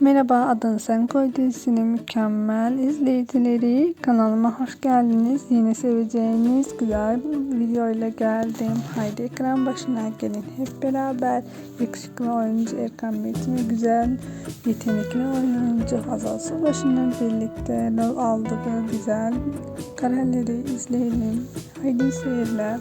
Merhaba Adını Sen Koy dizisinin mükemmel izleyicileri kanalıma hoş geldiniz. Yine seveceğiniz güzel bir video ile geldim. Haydi ekran başına gelin hep beraber yakışıklı oyuncu Erkan Metin ve güzel yetenekli oyuncu Hazal Subaşı'nın birlikte rol aldığı güzel kareleri izleyelim. Haydi seyirler.